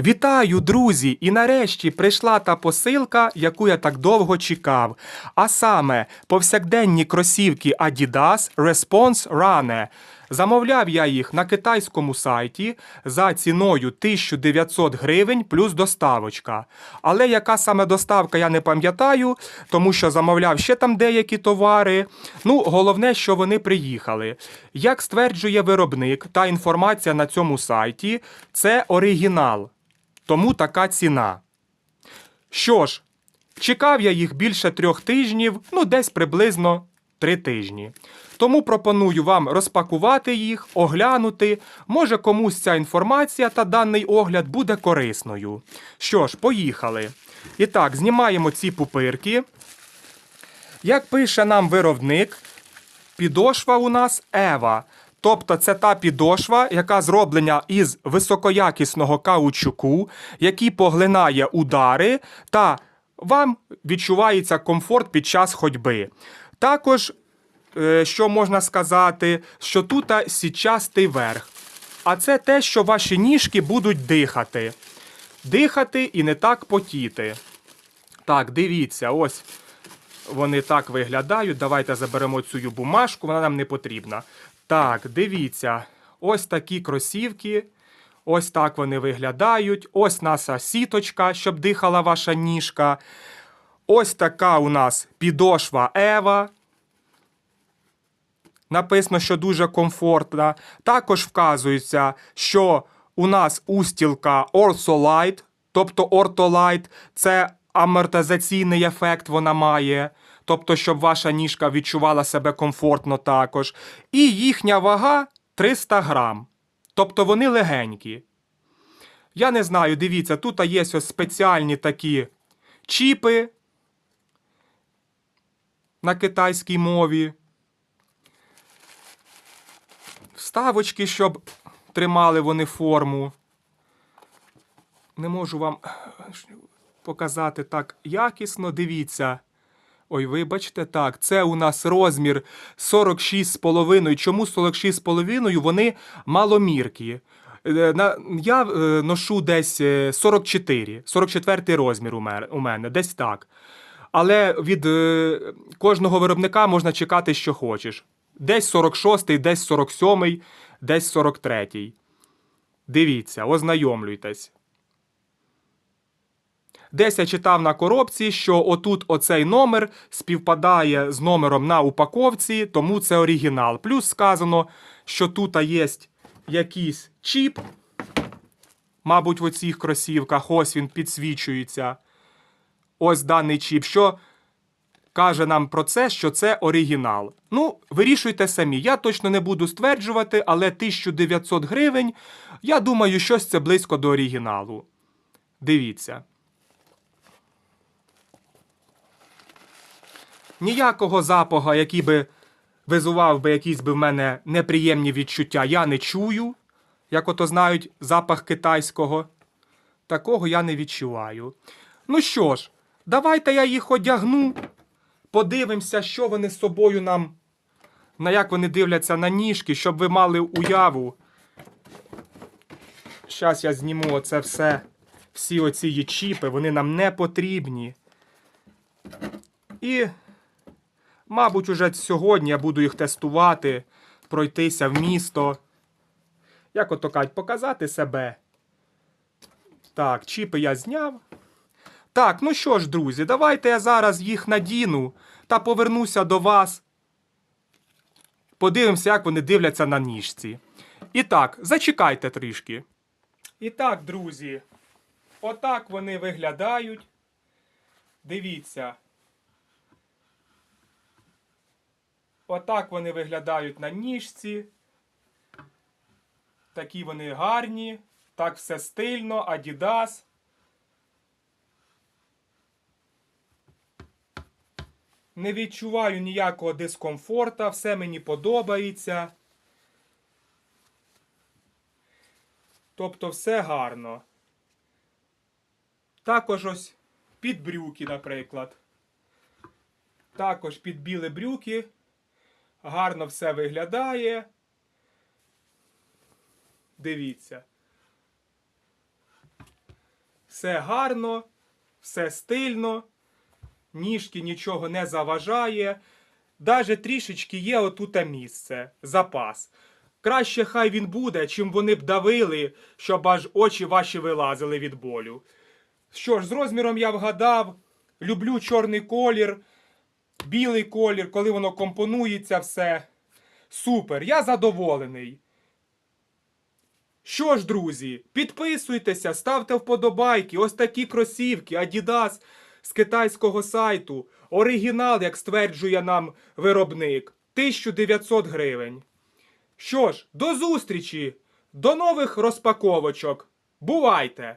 Вітаю, друзі! І нарешті прийшла та посилка, яку я так довго чекав. А саме повсякденні кросівки Adidas Response Runner. Замовляв я їх на китайському сайті за ціною 1900 гривень плюс доставочка. Але яка саме доставка, я не пам'ятаю, тому що замовляв ще там деякі товари. Ну, головне, що вони приїхали. Як стверджує виробник та інформація на цьому сайті, це оригінал. Тому така ціна. Що ж, чекав я їх більше трьох тижнів, ну десь приблизно три тижні. Тому пропоную вам розпакувати їх, оглянути. Може комусь ця інформація та даний огляд буде корисною. Що ж, поїхали. І так, знімаємо ці пупирки. Як пише нам виробник, підошва у нас Ева. Тобто це та підошва, яка зроблена із високоякісного каучуку, який поглинає удари, та вам відчувається комфорт під час ходьби. Також, е, що можна сказати, що тут січастий верх. А це те, що ваші ніжки будуть дихати. Дихати і не так потіти. Так, дивіться, ось вони так виглядають. Давайте заберемо цю бумажку, вона нам не потрібна. Так, дивіться, ось такі кросівки. Ось так вони виглядають. Ось наша сіточка, щоб дихала ваша ніжка. Ось така у нас підошва Ева. Написано, що дуже комфортна. Також вказується, що у нас устілка Orsolite, тобто Ortolite – це амортизаційний ефект вона має. Тобто, щоб ваша ніжка відчувала себе комфортно також. І їхня вага 300 грам. Тобто вони легенькі. Я не знаю, дивіться, тут є ось спеціальні такі чіпи на китайській мові. Вставочки, щоб тримали вони форму. Не можу вам показати так якісно. Дивіться. Ой, вибачте, так, це у нас розмір 46,5. Чому 46,5? Вони маломіркі. Е, Я е, ношу десь е, 44, 44 розмір у мене, десь так. Але від кожного виробника можна чекати, що хочеш. Десь 46, десь 47, десь 43. Дивіться, ознайомлюйтесь. Десь я читав на коробці, що отут оцей номер співпадає з номером на упаковці, тому це оригінал. Плюс сказано, що тут є якийсь чіп. Мабуть, в оцих кросівках ось він підсвічується. Ось даний чіп, що каже нам про це, що це оригінал. Ну, вирішуйте самі. Я точно не буду стверджувати, але 1900 гривень, я думаю, щось це близько до оригіналу. Дивіться. Ніякого запаху, який би визував би якісь би в мене неприємні відчуття, я не чую. Як ото знають запах китайського. Такого я не відчуваю. Ну що ж, давайте я їх одягну. Подивимося, що вони з собою нам. На як вони дивляться на ніжки, щоб ви мали уяву. Зараз я зніму оце все. Всі оці чіпи, вони нам не потрібні. І, мабуть, уже сьогодні я буду їх тестувати, пройтися в місто. Як ото кажуть, показати себе. Так, чіпи я зняв. Так, ну що ж, друзі, давайте я зараз їх надіну та повернуся до вас. Подивимося, як вони дивляться на ніжці. І так, зачекайте трішки. І так, друзі, отак вони виглядають. Дивіться. Отак вони виглядають на ніжці. Такі вони гарні. Так все стильно, Adidas. Не відчуваю ніякого дискомфорта, все мені подобається. Тобто все гарно. Також ось під брюки, наприклад. Також під білі брюки. Гарно все виглядає. Дивіться. Все гарно, все стильно, ніжки нічого не заважає. Даже трішечки є отуте місце, запас. Краще хай він буде, чим вони б давили, щоб аж очі ваші вилазили від болю. Що ж, з розміром я вгадав. Люблю чорний колір, білий колір, коли воно компонується все. Супер, я задоволений. Що ж, друзі, підписуйтеся, ставте вподобайки. Ось такі кросівки Adidas з китайського сайту. Оригінал, як стверджує нам виробник, 1900 гривень. Що ж, до зустрічі, до нових розпаковочок. Бувайте!